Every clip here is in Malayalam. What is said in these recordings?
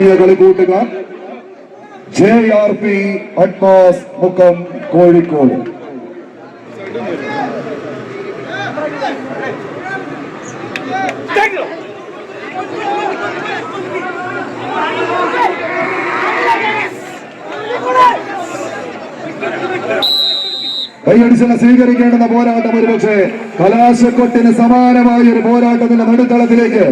കളിക്കൂട്ടുകാർ. J R P അഡ്മാസ് Mukkam Kozhikode. കൈയടിച്ചെന്ന് സ്വീകരിക്കേണ്ടുന്ന പോരാട്ടം ഒരുപക്ഷെ കലാശക്കൊട്ടിന് സമാനമായ ഒരു പോരാട്ടത്തിന്റെ നടുത്തളത്തിലേക്ക്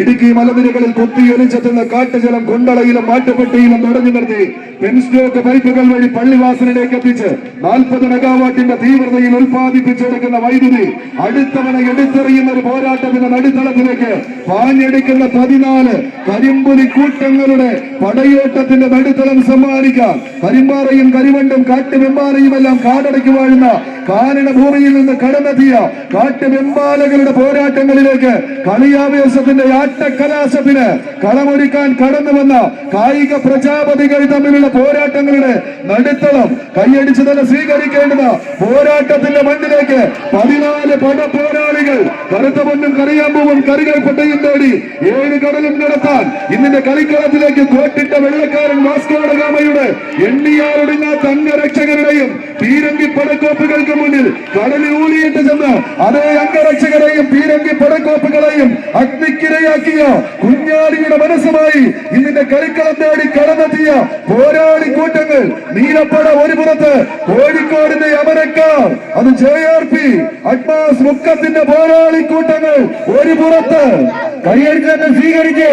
ഇടുക്കി മലനിരകളിൽ കുത്തിയൊലിച്ചെത്തുന്ന കാട്ടുജലം കുണ്ടളയിലും മാട്ടുപെട്ടിയിലും തുടങ്ങി നിർത്തി പെൻസ്റ്റോക്ക് പൈപ്പുകൾ വഴി പള്ളിവാസനിലേക്ക് എത്തിച്ച് നാൽപ്പത് മെഗാവാട്ടിന്റെ തീവ്രതയിൽ ഉൽപ്പാദിപ്പിച്ചെടുക്കുന്ന വൈദ്യുതി അടുത്തവണ എടുത്തെറിയുന്ന ഒരു പോരാട്ടത്തിന്റെ നടുത്തളത്തിലേക്ക് പാഞ്ഞെടുക്കുന്ന പതിനാല് കരിമ്പുലി കൂട്ടങ്ങളുടെ പടയോട്ടത്തിന്റെ നടുത്തളം സമ്മാനിക്കാം. കരിമ്പാറയും കരിവണ്ടും കാട്ടുവെമ്പാറയും എല്ലാം കാടടക്കി വാഴുന്ന കാനന ഭൂമിയിൽ നിന്ന് കടന്നെത്തിയ കാട്ടുവെമ്പാലകളുടെ പോരാട്ടങ്ങളിലേക്ക് കളിയാവേശത്തിന്റെ ആട്ടക്കലാശത്തിന് കളമൊരുക്കാൻ കടന്നു വന്ന കായിക പ്രജാപതികൾ തമ്മിലുള്ള പോരാട്ടങ്ങളുടെ നടുത്തളം കൈയടിച്ച് തന്നെ സ്വീകരിക്കേണ്ടത് പോരാട്ടത്തിന്റെ മണ്ണിലേക്ക് പതിനാല് പട പോരാളികൾ കറുത്ത പൊന്നും കറിയാമ്പൂവും പൊട്ടയും തേടി ഏഴ് കടലും നടത്താൻ ഇന്നിന്റെ കളിക്കളത്തിലേക്ക് കോട്ടിട്ട വെള്ളക്കാരൻ വാസ്കോടഗാമയുടെ എണ്ണിയാറൊടുങ്ങാത്ത അംഗരക്ഷകരുടെയും പീരങ്കി പടക്കോപ്പുകൾക്ക് മുന്നിൽ കടലിൽ ഊരിയിട്ട് ചെന്ന് അതേ അംഗരക്ഷകരെയും പീരങ്കി പടക്കോപ്പുകളെയും അഗ്നിക്കിരയാക്കിയ കുഞ്ഞാടിയുടെ മനസ്സുമായി ഇതിന്റെ കളിക്കളം തേടി കടന്നെത്തിയ പോരാളി കൂട്ടങ്ങൾ നീലപ്പട ഒരു പുറത്ത് കോഴിക്കോടിന്റെ അമരക്കാർ അത് ജെ ആർ പി അഡ്മാസ് മുക്കത്തിന്റെ പോരാളി കൂട്ടങ്ങൾ ഒരു പുറത്ത്. കൈയടിച്ചു സ്വീകരിച്ച്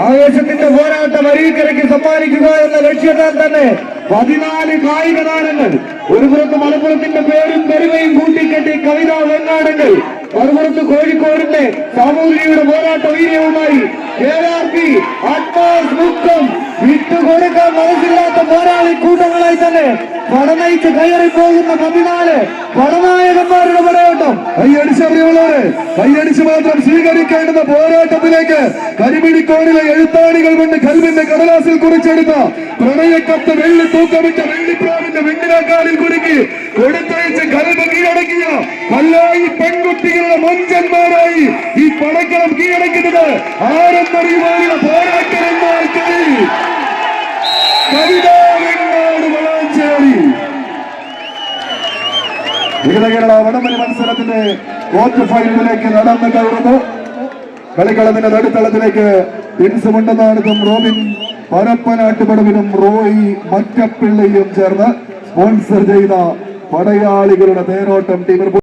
ആവേശത്തിന്റെ പോരാട്ടം അരീക്കരയ്ക്ക് സമ്മാനിക്കുക എന്ന ലക്ഷ്യത്താൽ തന്നെ പതിനാല് കായിക താരങ്ങൾ. ഒരു പുറത്ത് മലപ്പുറത്തിന്റെ പേരും പെരുമയും കൂട്ടിക്കെട്ടി കവിതാ വെങ്ങാടങ്ങൾ. മറുപുറത്ത് കോഴിക്കോടിന്റെ സാമൂഹികയുടെ പോരാട്ട വീര്യവുമായി കേരാർപി അഡ്വാൻസ് മുക്കം വിട്ടുകൊടുക്കാൻ മനസ്സില്ലാത്ത പോരാളി കൂട്ടങ്ങളായി തന്നെ പടനയിച്ച് കയറി പോകുന്ന പതിനാല് പടനായകന്മാരുടെ പടയോട്ടം കൈയടിച്ചറിയുള്ളവര് കൈയടിച്ച് മാത്രം സ്വീകരിക്കേണ്ടുന്ന പോരാട്ടത്തിലേക്ക് കരിമിടിക്കോണിലെ എഴുത്താണികൾ കൊണ്ട് കൽവിന്റെ കടലാസിൽ കുറിച്ചെടുത്ത പ്രണയക്കത്ത് വെള്ളി തൂക്കമിട്ട വെള്ളിപ്രാവിന്റെ വെണ്ണിനാക്കാലിൽ കുടുക്കി കൊടുത്തയച്ച് കൽവ് കീഴടക്കിയ കല്ലായി പെൺകുട്ടികളുടെ മഞ്ചന്മാരായി ഈ പടക്കളം കീഴടക്കുന്നത് ആരെന്നറിയുവാനുള്ള പോരാട്ടമെന്നാൽ കൈ കവിതാ വെങ്ങാട് വളാഞ്ചേരി വികത കേരള വടംവലി മത്സരത്തിന്റെ ക്വാർട്ടർ ഫൈനലിലേക്ക് നടന്നു കയറുന്നു. കളിക്കളത്തിന്റെ നടുത്തളത്തിലേക്ക് പിൻസുമുണ്ടെന്നാണിതും റോബിൻ പരപ്പനാട്ടുപടവിനും റോയി മറ്റപ്പിള്ളയും ചേർന്ന് സ്പോൺസർ ചെയ്ത പടയാളികളുടെ തേരോട്ടം ടീമിൽ